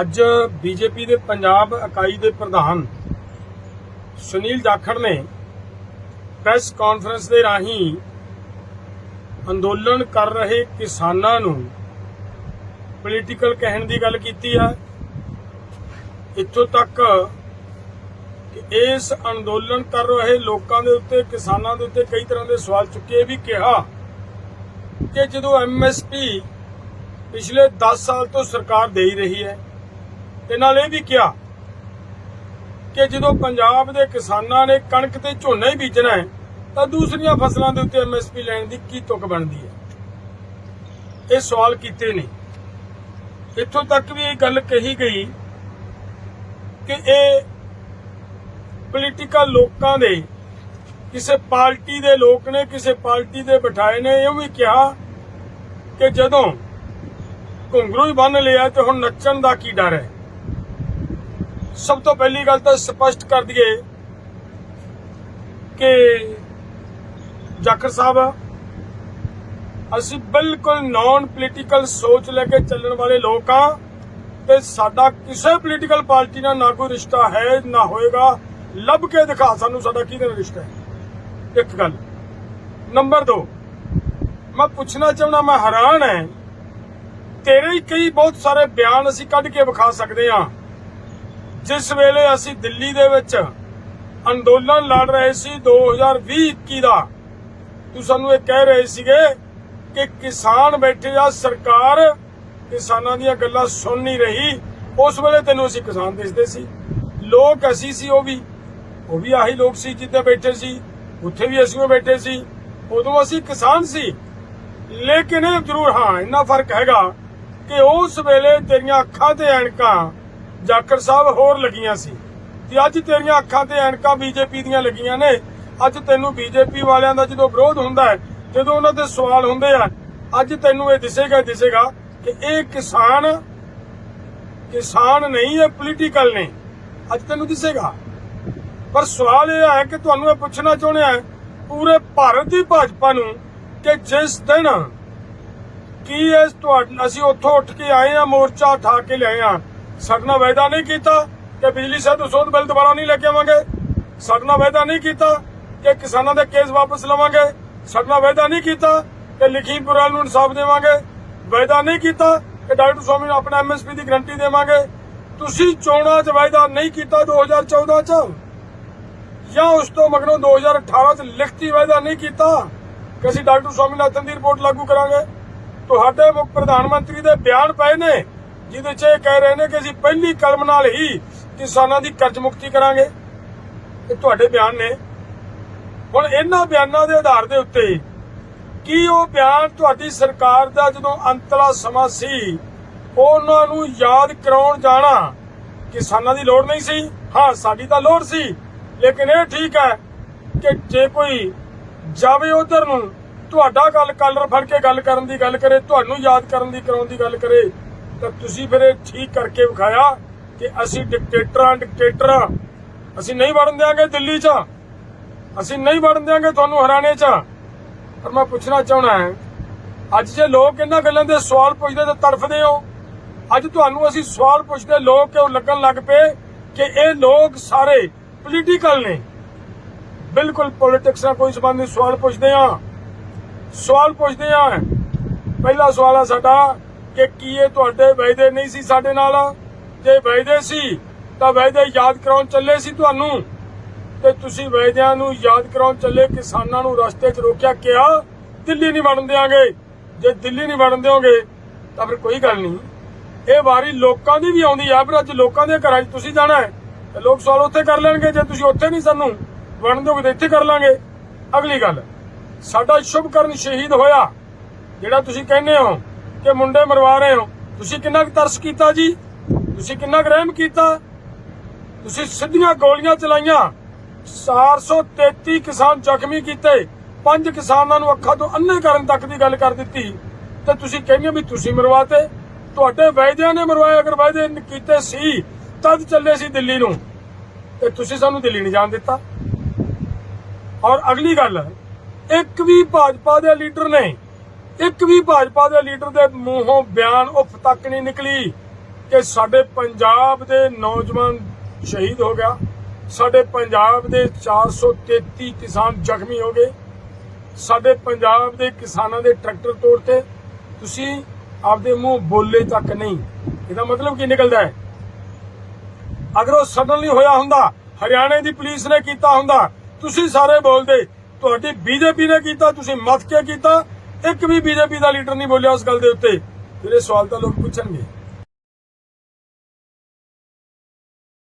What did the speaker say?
ਅੱਜ ਬੀਜੇਪੀ ਦੇ ਪੰਜਾਬ ਇਕਾਈ ਦੇ ਪ੍ਰਧਾਨ ਸੁਨੀਲ ਜਾਖੜ ਨੇ ਪ੍ਰੈਸ ਕਾਨਫਰੰਸ ਦੇ ਰਾਹੀਂ ਅੰਦੋਲਨ ਕਰ ਰਹੇ ਕਿਸਾਨਾਂ ਨੂੰ ਪੋਲੀਟੀਕਲ ਕਹਿਣ ਦੀ ਗੱਲ ਕੀਤੀ ਹੈ ਇੱਥੋਂ ਤੱਕ ਕਿ ਇਸ ਅੰਦੋਲਨ ਕਰ ਰਹੇ ਲੋਕਾਂ ਦੇ ਉੱਤੇ, ਕਿਸਾਨਾਂ ਦੇ ਉੱਤੇ ਕਈ ਤਰ੍ਹਾਂ ਦੇ ਸਵਾਲ ਚੁੱਕੇ ਇਹ ਵੀ ਕਿਹਾ ਕਿ ਜਦੋਂ ਐਮਐਸਪੀ ਪਿਛਲੇ 10 ਸਾਲ ਤੋਂ ਸਰਕਾਰ ਦੇ ਹੀ ਰਹੀ ਹੈ ਤੇ ਨਾਲ ਇਹ ਵੀ ਕਿਹਾ ਕਿ ਜਦੋਂ ਪੰਜਾਬ ਦੇ ਕਿਸਾਨਾਂ ਨੇ ਕਣਕ ਤੇ ਝੋਨਾ ਹੀ ਬੀਜਣਾ ਹੈ, ਤਾਂ ਦੂਸਰੀਆਂ ਫਸਲਾਂ ਦੇ ਉੱਤੇ ਐਮਐਸਪੀ ਲੈਣ ਦੀ ਕੀ ਤੁਕ ਬਣਦੀ ਹੈ? ਇਹ ਸਵਾਲ ਕੀਤੇ ਨੇ। ਇੱਥੋਂ ਤੱਕ ਵੀ ਇਹ ਗੱਲ ਕਹੀ ਗਈ ਕਿ ਇਹ ਪੋਲੀਟੀਕਲ ਲੋਕਾਂ ਦੇ, ਕਿਸੇ ਪਾਰਟੀ ਦੇ ਲੋਕ ਨੇ, ਕਿਸੇ ਪਾਰਟੀ ਦੇ ਬਿਠਾਏ ਨੇ, ਇਹ ਵੀ ਕਿਹਾ ਕਿ ਜਦੋਂ ਘੁੰਗਰੂ ਹੀ ਬੰਨ ਲਿਆ ਤੇ ਹੁਣ ਨੱਚਣ ਦਾ ਕੀ ਡਰ ਹੈ? ਸਭ ਤੋਂ ਪਹਿਲੀ ਗੱਲ ਤਾਂ ਸਪਸ਼ਟ ਕਰ ਦਈਏ ਕਿ ਜਾਖੜ ਸਾਹਿਬ, ਅਸੀਂ ਬਿਲਕੁਲ ਨਾਨ ਪੋਲੀਟੀਕਲ ਸੋਚ ਲੈ ਕੇ ਚੱਲਣ ਵਾਲੇ ਲੋਕ ਆ ਤੇ ਸਾਡਾ ਕਿਸੇ ਪੋਲੀਟੀਕਲ ਪਾਰਟੀ ਨਾਲ ਨਾ ਕੋਈ ਰਿਸ਼ਤਾ ਹੈ, ਨਾ ਹੋਏਗਾ। ਲੱਭ ਕੇ ਦਿਖਾ ਸਾਨੂੰ ਸਾਡਾ ਕਿਹਦੇ ਨਾਲ ਰਿਸ਼ਤਾ ਹੈ। ਇੱਕ ਗੱਲ। ਨੰਬਰ 2 ਮੈਂ ਪੁੱਛਣਾ ਚਾਹੁੰਦਾ, ਮੈਂ ਹੈਰਾਨ ਹੈ। ਤੇਰੇ ਹੀ ਕਈ ਬਹੁਤ ਸਾਰੇ ਬਿਆਨ ਅਸੀਂ ਕੱਢ ਕੇ ਵਿਖਾ ਸਕਦੇ ਹਾਂ। ਜਿਸ ਵੇਲੇ ਅਸੀਂ ਦਿੱਲੀ ਦੇ ਵਿੱਚ ਅੰਦੋਲਨ ਲੜ ਰਹੇ ਸੀ 2020-21 ਦਾ ਤੂੰ ਸਾਨੂੰ ਇਹ ਕਹਿ ਰਹੇ ਸੀਗੇ ਕਿ ਕਿਸਾਨ ਬੈਠੇ ਆ, ਸਰਕਾਰ ਕਿਸਾਨਾਂ ਦੀਆਂ ਗੱਲਾਂ ਸੁਣ ਨਹੀਂ ਰਹੀ। ਉਸ ਵੇਲੇ ਤੈਨੂੰ ਅਸੀਂ ਕਿਸਾਨ ਦਿਸਦੇ ਸੀ। ਲੋਕ ਅਸੀਂ ਸੀ ਉਹ ਵੀ। ਉਹ ਵੀ ਆਹੀ ਲੋਕ ਸੀ ਜਿੱਥੇ ਬੈਠੇ ਸੀ, ਉੱਥੇ ਵੀ ਅਸੀਂ ਉਹ ਬੈਠੇ ਸੀ। ਉਦੋਂ ਅਸੀਂ ਕਿਸਾਨ ਸੀ। ਲੇਕਿਨ ਇਹ ਜ਼ਰੂਰ, ਹਾਂ, ਇੰਨਾ ਫ਼ਰਕ ਹੈਗਾ ਕਿ ਉਸ ਵੇਲੇ ਤੇਰੀਆਂ ਅੱਖਾਂ ਤੇ ਐਨਕਾਂ ਜਾਕਰ ਸਾਹਿਬ ਹੋਰ ਲੱਗੀਆਂ ਸੀ। ਤੇ ਅੱਜ ਤੇਰੀਆਂ ਅੱਖਾਂ ਤੇ ਐਨਕਾਂ ਬੀਜੇਪੀ ਦੀਆਂ ਲੱਗੀਆਂ ਨੇ। ਅੱਜ ਤੈਨੂੰ ਬੀਜੇਪੀ ਵਾਲਿਆਂ ਦਾ ਜਦੋਂ ਵਿਰੋਧ ਹੁੰਦਾ ਹੈ, ਜਦੋਂ ਉਹਨਾਂ ਦੇ ਸਵਾਲ ਹੁੰਦੇ ਆ, ਅੱਜ ਤੈਨੂੰ ਇਹ ਦਿਸੇਗਾ ਦਿਸੇਗਾ ਕਿ ਇਹ ਕਿਸਾਨ ਕਿਸਾਨ ਨਹੀਂ, ਇਹ ਪੋਲੀਟੀਕਲ ਨੇ। ਅੱਜ ਤੈਨੂੰ ਦਿਸੇਗਾ। ਪਰ ਸਵਾਲ ਇਹ ਹੈ ਕਿ ਤੁਹਾਨੂੰ ਇਹ ਪੁੱਛਣਾ ਚਾਹੁੰਦੇ ਆ, ਪੂਰੇ ਭਾਰਤ ਦੀ ਭਾਜਪਾ ਨੂੰ ਕਿ ਜਿਸ ਦਿਨ ਕੀ ਇਸ ਤੁਹਾਡਾ, ਅਸੀਂ ਉੱਥੋਂ ਉੱਠ ਕੇ ਆਏ ਆ, ਮੋਰਚਾ ਉਠਾ ਕੇ ਲਿਆਏ ਆ ਸਾਡਾ ਵਾਅਦਾ ਨਹੀਂ ਕੀਤਾ ਕਿ ਬਿਜਲੀ ਸਹਿਤ ਸੋਧ ਬਿੱਲ ਦੁਬਾਰਾ ਨਹੀਂ ਲੈ ਕੇ ਆਵਾਂਗੇ। ਸਾਡੇ ਨਾਲ ਵਾਅਦਾ ਨਹੀਂ ਕੀਤਾ ਕਿ ਕਿਸਾਨਾਂ ਦੇ ਕੇਸ ਵਾਪਸ ਲਵਾਂਗੇ। ਸਾਡੇ ਨਾਲ ਵਾਅਦਾ ਨਹੀਂ ਕੀਤਾ ਕਿ ਲਖੀਮਪੁਰ ਨੂੰ ਇਨਸਾਫ ਦੇਵਾਂਗੇ। ਵਾਅਦਾ ਨਹੀਂ ਕੀਤਾ ਕਿ ਡਾਕਟਰ ਸਵਾਮੀ ਨੂੰ ਆਪਣਾ ਐਮਐਸਪੀ ਦੀ ਗਰੰਟੀ ਦੇਵਾਂਗੇ। ਤੁਸੀਂ ਚੋਣਾਂ 'ਚ ਵਾਅਦਾ ਨਹੀਂ ਕੀਤਾ 2014 'ਚ। ਜਾਂ ਉਸ ਤੋਂ ਮਗਰੋਂ 2018 ਚ ਲਿਖਤੀ ਵਾਅਦਾ ਨਹੀਂ ਕੀਤਾ ਕਿ ਅਸੀਂ ਡਾਕਟਰ ਸਵਾਮੀਨਾਥਨ ਦੀ ਰਿਪੋਰਟ ਲਾਗੂ ਕਰਾਂਗੇ। ਤੁਹਾਡੇ ਮੁੱਖ ਪ੍ਰਧਾਨ ਮੰਤਰੀ ਦੇ ਬਿਆਨ ਪਏ ਨੇ। ਜਿਹਦੇ 'ਚ ਇਹ ਕਹਿ ਰਹੇ ਨੇ ਕਿ ਅਸੀਂ ਪਹਿਲੀ ਕਲਮ ਨਾਲ ਹੀ ਕਿਸਾਨਾਂ ਦੀ ਕਰਜ਼ ਮੁਕਤੀ ਕਰਾਂਗੇ। ਇਹ ਤੁਹਾਡੇ ਬਿਆਨ ਨੇ। ਹੁਣ ਇਹਨਾਂ ਬਿਆਨਾਂ ਦੇ ਆਧਾਰ ਦੇ ਉੱਤੇ ਕੀ ਉਹ ਬਿਆਨ ਤੁਹਾਡੀ ਸਰਕਾਰ ਦਾ ਜਦੋਂ ਅੰਤਲਾ ਸਮਾਂ ਸੀ, ਉਹਨਾਂ ਨੂੰ ਯਾਦ ਕਰਾਉਣ ਜਾਣਾ ਕਿਸਾਨਾਂ ਦੀ ਲੋੜ ਨਹੀਂ ਸੀ? ਹਾਂ, ਸਾਡੀ ਤਾਂ ਲੋੜ ਸੀ, ਲੇਕਿਨ ਇਹ ਠੀਕ ਹੈ ਕਿ ਜੇ ਕੋਈ ਜਾਵੇ ਉਧਰ ਨੂੰ, ਤੁਹਾਡਾ ਗੱਲ ਕਾਲਰ ਫੜ ਕੇ ਗੱਲ ਕਰਨ ਦੀ ਗੱਲ ਕਰੇ, ਤੁਹਾਨੂੰ ਯਾਦ ਕਰਨ ਦੀ, ਕਰਾਉਣ ਦੀ ਗੱਲ ਕਰੇ ਤਾਂ ਤੁਸੀਂ ਫਿਰ ਇਹ ਠੀਕ ਕਰਕੇ ਵਿਖਾਇਆ ਕਿ ਅਸੀਂ ਡਿਕਟੇਟਰਾਂ ਡਿਕਟੇਟਰ ਅਸੀਂ ਨਹੀਂ ਵੜਨ ਦਿਆਂਗੇ ਦਿੱਲੀ 'ਚ। ਅਸੀਂ ਨਹੀਂ ਵੜਨ ਦਿਆਂਗੇ ਤੁਹਾਨੂੰ ਹਰਿਆਣੇ 'ਚ। ਪਰ ਮੈਂ ਪੁੱਛਣਾ ਚਾਹਣਾ ਹੈ, ਅੱਜ ਜੇ ਲੋਕ ਇਹਨਾਂ ਗੱਲਾਂ ਦੇ ਸਵਾਲ ਪੁੱਛਦੇ ਤਾਂ ਤੜਫਦੇ ਹੋ। ਅੱਜ ਤੁਹਾਨੂੰ ਅਸੀਂ ਸਵਾਲ ਪੁੱਛਦੇ ਲੋਕ ਕਿਉਂ ਲੱਗਣ ਲੱਗ ਪਏ ਕਿ ਇਹ ਲੋਕ ਸਾਰੇ ਪੋਲੀਟੀਕਲ ਨੇ? ਬਿਲਕੁਲ ਪੋਲਿਟਿਕਸ ਨਾਲ ਕੋਈ ਸੰਬੰਧ ਨਹੀਂ, ਸਵਾਲ ਪੁੱਛਦੇ ਆ ਸਵਾਲ ਪੁੱਛਦੇ ਆ ਪਹਿਲਾ ਸਵਾਲ ਆ ਸਾਡਾ ਕਿ ਕੀ ਇਹ ਤੁਹਾਡੇ ਵਾਅਦੇ ਨਹੀਂ ਸੀ ਸਾਡੇ ਨਾਲ? ਜੇ ਵਾਅਦੇ ਸੀ, ਤਾਂ ਵਾਅਦੇ ਯਾਦ ਕਰਾਉਣ ਚੱਲੇ ਸੀ ਤੁਹਾਨੂੰ? ਤੇ ਤੁਸੀਂ ਵਾਅਦਿਆਂ ਨੂੰ ਯਾਦ ਕਰਾਉਣ ਚੱਲੇ, ਕਿਸਾਨਾਂ ਨੂੰ ਰਸਤੇ 'ਚ ਰੋਕਿਆ, ਕਿਹਾ, ਦਿੱਲੀ ਨਹੀਂ ਵੜਨ ਦਿਆਂਗੇ। ਜੇ ਦਿੱਲੀ ਨਹੀਂ ਵੜਨ ਦਿਓਗੇ, ਤਾਂ ਫਿਰ ਕੋਈ ਗੱਲ ਨਹੀਂ। ਇਹ ਵਾਰੀ ਲੋਕਾਂ ਦੀ ਵੀ ਆਉਂਦੀ ਆ, ਪਰ ਅੱਜ ਲੋਕਾਂ ਦੇ ਘਰਾਂ 'ਚ ਤੁਸੀਂ ਜਾਣਾ ਹੈ। ਤੇ ਲੋਕ ਸਵਾਲ ਉੱਥੇ ਕਰ ਲੈਣਗੇ, ਜੇ ਤੁਸੀਂ ਉੱਥੇ ਨਹੀਂ ਸਾਨੂੰ ਵੜਨ ਦਿਓਗੇ, ਤਾਂ ਇੱਥੇ ਕਰ ਲਾਂਗੇ। ਅਗਲੀ ਗੱਲ, ਸਾਡਾ ਸ਼ੁਭਕਰਨ ਸ਼ਹੀਦ ਹੋਇਆ, ਜਿਹੜਾ ਤੁਸੀਂ ਕਹਿੰਦੇ ਹੋ। ਕਿ ਮੁੰਡੇ ਮਰਵਾ ਰਹੇ ਹੋ? ਤੁਸੀਂ ਕਿੰਨਾ ਕੁ ਤਰਸ ਕੀਤਾ ਜੀ? ਤੁਸੀਂ ਕਿੰਨਾ ਕੁ ਰਹਿਮ ਕੀਤਾ? ਤੁਸੀਂ ਸਿੱਧੀਆਂ ਗੋਲੀਆਂ ਚਲਾਈਆਂ। 433 ਕਿਸਾਨ ਜ਼ਖਮੀ ਕੀਤੇ। ਪੰਜ ਕਿਸਾਨਾਂ ਨੂੰ ਅੱਖਾਂ ਤੋਂ ਅੰਨੇ ਕਰਨ ਤੱਕ ਦੀ ਗੱਲ ਕਰ ਦਿੱਤੀ। ਤੇ ਤੁਸੀਂ ਕਹਿੰਦੇ ਵੀ ਤੁਸੀਂ ਮਰਵਾਤੇ। ਤੁਹਾਡੇ ਵਾਅਦਿਆਂ ਨੇ ਮਰਵਾਏ, ਅਗਰ ਵਾਅਦੇ ਕੀਤੇ ਸੀ, ਤਦ ਚੱਲੇ ਸੀ ਦਿੱਲੀ ਨੂੰ। ਤੇ ਤੁਸੀਂ ਸਾਨੂੰ ਦਿੱਲੀ ਨਹੀਂ ਜਾਣ ਦਿੱਤਾ। ਔਰ ਅਗਲੀ ਗੱਲ, ਇੱਕ ਵੀ ਭਾਜਪਾ ਦੇ ਲੀਡਰ ਨੇ ਇੱਕ ਵੀ ਭਾਜਪਾ ਦੇ ਲੀਡਰ ਦੇ ਮੂੰਹੋਂ ਬਿਆਨ ਉਫ ਤੱਕ ਨਹੀਂ ਨਿਕਲੀ ਕਿ ਸਾਡੇ ਪੰਜਾਬ ਦੇ ਨੌਜਵਾਨ ਸ਼ਹੀਦ ਹੋ ਗਿਆ, ਸਾਡੇ ਪੰਜਾਬ ਦੇ 433 ਕਿਸਾਨ ਜ਼ਖਮੀ ਹੋ ਗਏ, ਸਾਡੇ ਪੰਜਾਬ ਦੇ ਕਿਸਾਨਾਂ ਦੇ ਟਰੈਕਟਰ ਤੋੜਤੇ। ਤੁਸੀਂ ਆਪਦੇ ਮੂੰਹ ਬੋਲੇ ਤੱਕ ਨਹੀਂ। ਇਹਦਾ ਮਤਲਬ ਕੀ ਨਿਕਲਦਾ ਹੈ? ਅਗਰ ਉਹ ਸਡਨਲੀ ਹੋਇਆ ਹੁੰਦਾ, ਹਰਿਆਣੇ ਦੀ ਪੁਲਿਸ ਨੇ ਕੀਤਾ ਹੁੰਦਾ, ਤੁਸੀਂ ਸਾਰੇ ਬੋਲਦੇ, ਤੁਹਾਡੀ ਬੀਜੇਪੀ ਨੇ ਕੀਤਾ, ਤੁਸੀਂ ਮੱਥ ਕੇ ਕੀਤਾ ਇੱਕ ਵੀ ਬੀਜੇਪੀ ਦਾ ਲੀਡਰ ਨਹੀਂ ਬੋਲਿਆ ਉਸ ਗੱਲ ਦੇ ਉੱਤੇ। ਜਿਹੜੇ ਸਵਾਲ ਤਾਂ ਲੋਕ ਪੁੱਛਣਗੇ।